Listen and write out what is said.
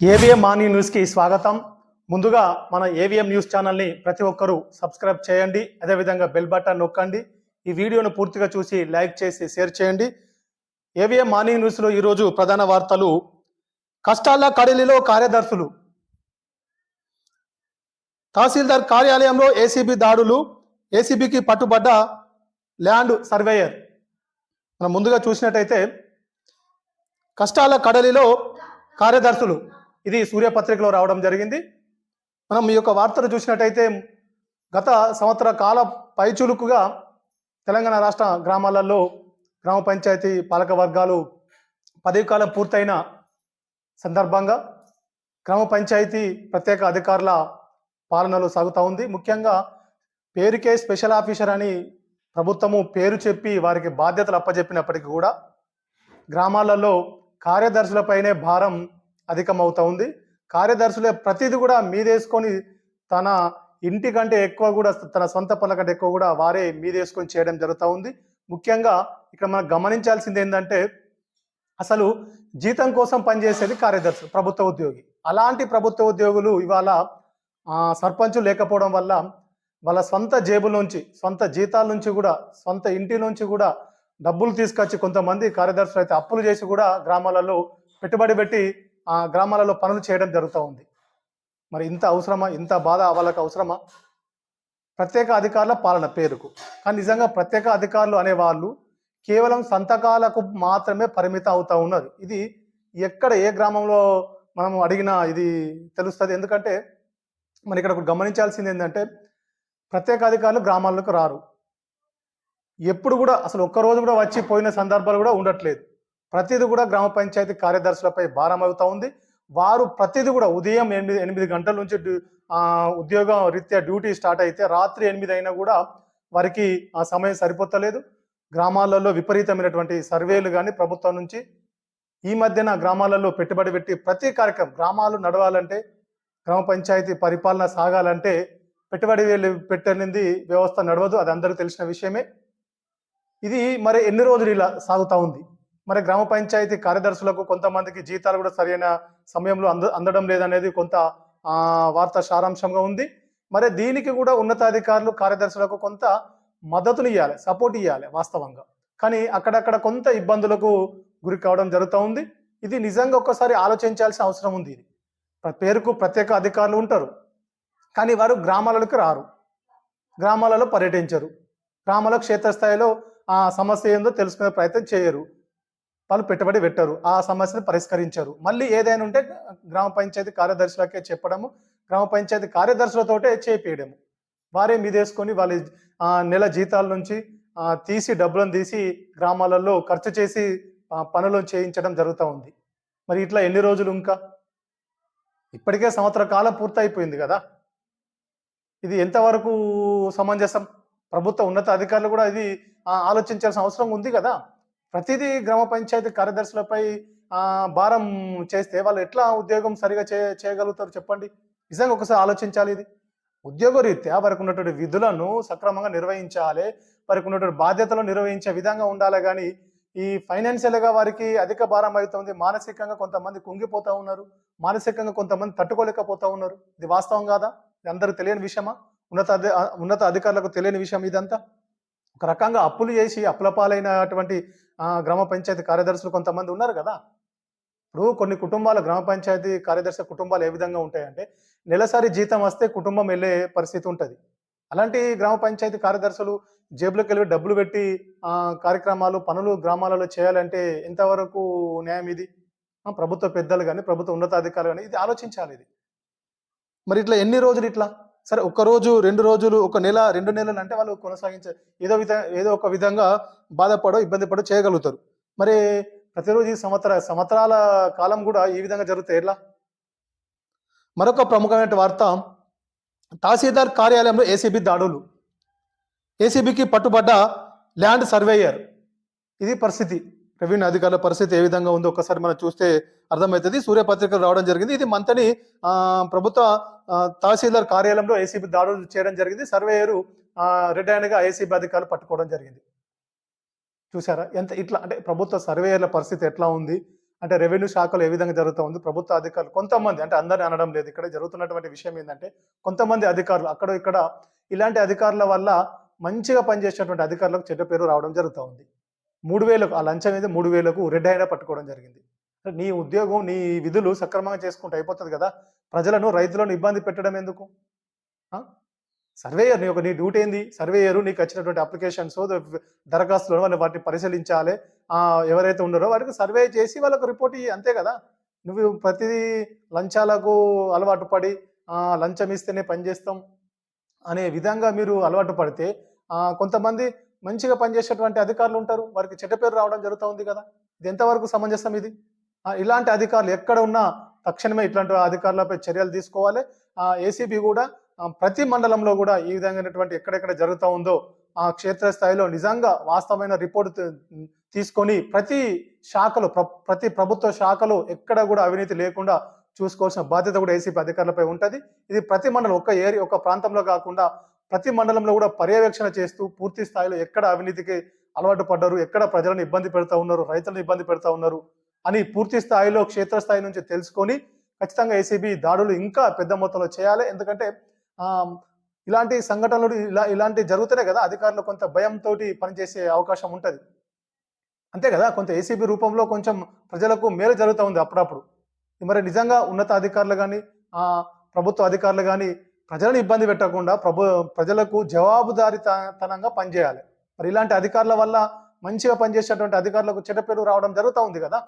AVM morning న్యూస్కి స్వాగతం. ముందుగా మన ఏవిఎం న్యూస్ ఛానల్ని ప్రతి ఒక్కరూ సబ్స్క్రైబ్ చేయండి. అదేవిధంగా బెల్ బటన్ నొక్కండి. ఈ వీడియోను పూర్తిగా చూసి లైక్ చేసి షేర్ చేయండి. ఏవిఎం మార్నింగ్ న్యూస్లో ఈరోజు ప్రధాన వార్తలు. కష్టాల కడలిలో కార్యదర్శులు. తహసీల్దార్ కార్యాలయంలో ఏసీబీ దాడులు. ఏసీబీకి పట్టుబడ్డ ల్యాండ్ సర్వేయర్. మనం ముందుగా చూసినట్టయితే కష్టాల కడలిలో కార్యదర్శులు. ఇది సూర్యపత్రికలో రావడం జరిగింది. మనం ఈ యొక్క వార్తలు చూసినట్టయితే గత సంవత్సర కాల పైచులుకుగా తెలంగాణ రాష్ట్ర గ్రామాలలో గ్రామ పంచాయతీ పాలక వర్గాలు పదవి కాలం పూర్తయిన సందర్భంగా గ్రామ పంచాయతీ ప్రత్యేక అధికారుల పాలనలో సాగుతూ ఉంది. ముఖ్యంగా పేరుకే స్పెషల్ ఆఫీసర్ అని ప్రభుత్వము పేరు చెప్పి వారికి బాధ్యతలు అప్పచెప్పినప్పటికీ కూడా గ్రామాలలో కార్యదర్శులపైనే భారం అధికమవుతా ఉంది. కార్యదర్శులే ప్రతిదీ కూడా మీదేసుకొని తన ఇంటి కంటే ఎక్కువ కూడా తన సొంత పనుల కంటే ఎక్కువ కూడా వారే మీదేసుకొని చేయడం జరుగుతూ ఉంది. ముఖ్యంగా ఇక్కడ మనం గమనించాల్సింది ఏంటంటే అసలు జీతం కోసం పనిచేసేది కార్యదర్శి ప్రభుత్వ ఉద్యోగి. అలాంటి ప్రభుత్వ ఉద్యోగులు ఇవాళ సర్పంచు లేకపోవడం వల్ల వాళ్ళ సొంత జేబుల నుంచి సొంత జీతాల నుంచి కూడా సొంత ఇంటి నుంచి కూడా డబ్బులు తీసుకొచ్చి కొంతమంది కార్యదర్శులు అయితే అప్పులు చేసి కూడా గ్రామాలలో పెట్టుబడి పెట్టి గ్రామాలలో పనులు చేయడం జరుగుతూ ఉంది. మరి ఇంత అవసరమా? ఇంత బాధ వాళ్ళకి అవసరమా? ప్రత్యేక అధికారుల పాలన పేరుకు. కానీ నిజంగా ప్రత్యేక అధికారులు అనేవాళ్ళు కేవలం సంతకాలకు మాత్రమే పరిమితం అవుతూ ఉన్నారు. ఇది ఎక్కడ ఏ గ్రామంలో మనం అడిగినా ఇది తెలుస్తుంది. ఎందుకంటే మరి ఇక్కడ గమనించాల్సింది ఏంటంటే ప్రత్యేక అధికారులు గ్రామాలకు రారు. ఎప్పుడు కూడా అసలు ఒక్క రోజు కూడా వచ్చి పోయిన సందర్భాలు కూడా ఉండట్లేదు. ప్రతిదీ కూడా గ్రామ పంచాయతీ కార్యదర్శులపై భారం అవుతూ ఉంది. వారు ప్రతిదీ కూడా ఉదయం ఎనిమిది ఎనిమిది గంటల నుంచి ఉద్యోగం రీత్యా డ్యూటీ స్టార్ట్ అయితే రాత్రి ఎనిమిది అయినా కూడా వారికి ఆ సమయం సరిపోతలేదు. గ్రామాలలో విపరీతమైనటువంటి సర్వేలు కానీ ప్రభుత్వం నుంచి ఈ మధ్యన గ్రామాలలో పెట్టుబడి పెట్టి ప్రతి కార్యక్రమం గ్రామాలు నడవాలంటే గ్రామ పంచాయతీ పరిపాలన సాగాలంటే పెట్టుబడి పెట్టనింది వ్యవస్థ నడవదు. అది అందరికీ తెలిసిన విషయమే. ఇది మరి ఎన్ని రోజులు ఇలా సాగుతూ ఉంది? మరి గ్రామ పంచాయతీ కార్యదర్శులకు కొంతమందికి జీతాలు కూడా సరైన సమయంలో అంద అందడం లేదనేది కొంత వార్త సారాంశంగా ఉంది. మరి దీనికి కూడా ఉన్నతాధికారులు కార్యదర్శులకు కొంత మద్దతుని ఇవ్వాలి సపోర్ట్ ఇవ్వాలి వాస్తవంగా. కానీ అక్కడక్కడ కొంత ఇబ్బందులకు గురి కావడం జరుగుతూ ఉంది. ఇది నిజంగా ఒక్కసారి ఆలోచించాల్సిన అవసరం ఉంది ఇది. పేరుకు ప్రత్యేక అధికారులు ఉంటారు. కానీ వారు గ్రామాలకు రారు. గ్రామాలలో పర్యటించరు. గ్రామాల క్షేత్రస్థాయిలో ఆ సమస్య ఏందో తెలుసుకునే ప్రయత్నం చేయరు. వాళ్ళు పెట్టుబడి పెట్టరు. ఆ సమస్యను పరిష్కరించరు. మళ్ళీ ఏదైనా ఉంటే గ్రామ పంచాయతీ కార్యదర్శులకే చెప్పడము గ్రామ పంచాయతీ కార్యదర్శులతోటే చేపేయడము. వారే మీదేసుకొని వాళ్ళ నెల జీతాల నుంచి తీసి డబ్బులను తీసి గ్రామాలలో ఖర్చు చేసి పనులు చేయించడం జరుగుతూ ఉంది. మరి ఇట్లా ఎన్ని రోజులు ఇంకా? ఇప్పటికే సంవత్సర కాలం పూర్తయిపోయింది కదా. ఇది ఎంతవరకు సమంజసం? ప్రభుత్వ ఉన్నత అధికారులు కూడా ఇది ఆలోచించాల్సిన అవసరం ఉంది కదా. ప్రతిదీ గ్రామ పంచాయతీ కార్యదర్శులపై భారం చేస్తే వాళ్ళు ఎట్లా ఉద్యోగం సరిగా చే చేయగలుగుతారు చెప్పండి? నిజంగా ఒకసారి ఆలోచించాలి ఇది. ఉద్యోగ రీత్యా వారికి ఉన్నటువంటి విధులను సక్రమంగా నిర్వహించాలి. వారికి ఉన్నటువంటి బాధ్యతలు నిర్వహించే విధంగా ఉండాలి. కానీ ఈ ఫైనాన్షియల్గా వారికి అధిక భారం అవుతుంది. మానసికంగా కొంతమంది కుంగిపోతూ ఉన్నారు. మానసికంగా కొంతమంది తట్టుకోలేకపోతూ ఉన్నారు. ఇది వాస్తవం కాదా? ఇది అందరూ తెలియని విషయమా? ఉన్నత ఉన్నత అధికారులకు తెలియని విషయం ఇదంతా? ఒక రకంగా అప్పులు చేసి అప్పుల పాలైనటువంటి గ్రామ పంచాయతీ కార్యదర్శులు కొంతమంది ఉన్నారు కదా. ఇప్పుడు కొన్ని కుటుంబాల గ్రామ పంచాయతీ కార్యదర్శి కుటుంబాలు ఏ విధంగా ఉంటాయంటే నెలసరి జీతం వస్తే కుటుంబం వెళ్ళే పరిస్థితి ఉంటుంది. అలాంటి గ్రామ పంచాయతీ కార్యదర్శులు జేబులోకి వెళ్ళి డబ్బులు పెట్టి కార్యక్రమాలు పనులు గ్రామాలలో చేయాలంటే ఎంతవరకు న్యాయం ఇది? ప్రభుత్వ పెద్దలు కానీ ప్రభుత్వ ఉన్నతాధికారులు కానీ ఇది ఆలోచించాలి ఇది. మరి ఇట్లా ఎన్ని రోజులు ఇట్లా? సరే ఒక రోజు రెండు రోజులు ఒక నెల రెండు నెలలు అంటే వాళ్ళు కొనసాగించే ఏదో విధ ఏదో ఒక విధంగా బాధపడో ఇబ్బంది పడో చేయగలుగుతారు. మరి ప్రతిరోజు ఈ సంవత్సర సంవత్సరాల కాలం కూడా ఈ విధంగా జరుగుతాయి ఎట్లా మరొక ప్రముఖమైన వార్త తహసీల్దార్ కార్యాలయంలో ఏసీబీ దాడులు. ఏసీబీకి పట్టుబడ్డ ల్యాండ్ సర్వేయర్. ఇది పరిస్థితి. రెవెన్యూ అధికారుల పరిస్థితి ఏ విధంగా ఉందో ఒకసారి మనం చూస్తే అర్థమవుతుంది. సూర్యపత్రికలు రావడం జరిగింది. ఇది మంతని ప్రభుత్వ తహసీల్దార్ కార్యాలయంలో ఏసీబీ దాడులు చేయడం జరిగింది. సర్వేయరు రెడ్ హ్యాండ్గా ఏసీబీ అధికారులు పట్టుకోవడం జరిగింది. చూసారా ఎంత ఇట్లా అంటే ప్రభుత్వ సర్వేయర్ల పరిస్థితి ఎట్లా ఉంది? అంటే రెవెన్యూ శాఖలో ఏ విధంగా జరుగుతూ ఉంది? ప్రభుత్వ అధికారులు కొంతమంది అంటే అందరిని అనడం లేదు. ఇక్కడ జరుగుతున్నటువంటి విషయం ఏంటంటే కొంతమంది అధికారులు అక్కడ ఇక్కడ ఇలాంటి అధికారుల వల్ల మంచిగా పనిచేసినటువంటి అధికారులకు చెడ్డ పేరు రావడం జరుగుతూ ఉంది. మూడు వేలకు ఆ లంచం అయితే మూడు వేలకు రెడ్ అయినా పట్టుకోవడం జరిగింది. నీ ఉద్యోగం నీ విధులు సక్రమంగా చేసుకుంటే అయిపోతుంది కదా ప్రజలను రైతులను ఇబ్బంది పెట్టడం ఎందుకు? సర్వేయర్ నీ యొక్క నీ డ్యూటీ ఏంది? సర్వేయరు నీకు వచ్చినటువంటి అప్లికేషన్స్ దరఖాస్తులను వాళ్ళు వాటిని పరిశీలించాలి. ఎవరైతే ఉన్నారో వారికి సర్వే చేసి వాళ్ళకు రిపోర్ట్ ఇయ్యి అంతే కదా. నువ్వు ప్రతిదీ లంచాలకు అలవాటు పడి లంచం ఇస్తేనే పనిచేస్తాం అనే విధంగా మీరు అలవాటు పడితే కొంతమంది మంచిగా పనిచేసేటువంటి అధికారులు ఉంటారు. వారికి చెడ్డ పేరు రావడం జరుగుతూ ఉంది కదా. ఇది ఎంతవరకు సమంజసం ఇది? ఇలాంటి అధికారులు ఎక్కడ ఉన్నా తక్షణమే ఇట్లాంటి అధికారులపై చర్యలు తీసుకోవాలి. ఏసీబీ కూడా ప్రతి మండలంలో కూడా ఈ విధంగానటువంటి ఎక్కడెక్కడ జరుగుతూ ఉందో ఆ క్షేత్రస్థాయిలో నిజంగా వాస్తవమైన రిపోర్ట్ తీసుకొని ప్రతి శాఖలో ప్ర- ప్రతి ప్రభుత్వ శాఖలో ఎక్కడ కూడా అవినీతి లేకుండా చూసుకోవాల్సిన బాధ్యత కూడా ఏసీపీ అధికారులపై ఉంటుంది. ఇది ప్రతి మండలం ఒక ఏరియా ఒక ప్రాంతంలో కాకుండా ప్రతి మండలంలో కూడా పర్యవేక్షణ చేస్తూ పూర్తి స్థాయిలో ఎక్కడ అవినీతికి అలవాటు పడ్డారు ఎక్కడ ప్రజలను ఇబ్బంది పెడతా ఉన్నారు రైతులను ఇబ్బంది పెడతా ఉన్నారు అని పూర్తి స్థాయిలో క్షేత్రస్థాయి నుంచి తెలుసుకొని ఖచ్చితంగా ఏసీబీ దాడులు ఇంకా పెద్ద మొత్తంలో చేయాలి. ఎందుకంటే ఇలాంటి సంఘటనలు ఇలా ఇలాంటివి జరుగుతూనే కదా అధికారులు కొంత భయంతో పనిచేసే అవకాశం ఉంటుంది. అంతే కదా కొంత ఏసీబీ రూపంలో కొంచెం ప్రజలకు మేలు జరుగుతూ ఉంది అప్పుడప్పుడు. మరి నిజంగా ఉన్నత అధికారులు కానీ ప్రభుత్వ అధికారులు కానీ ప్రజలను ఇబ్బంది పెట్టకుండా ప్రభు ప్రజలకు జవాబుదారితనంగా పనిచేయాలి. మరి ఇలాంటి అధికారుల వల్ల మంచిగా పనిచేసేటువంటి అధికారులకు చెడ్డ పేరు రావడం జరుగుతూ ఉంది కదా?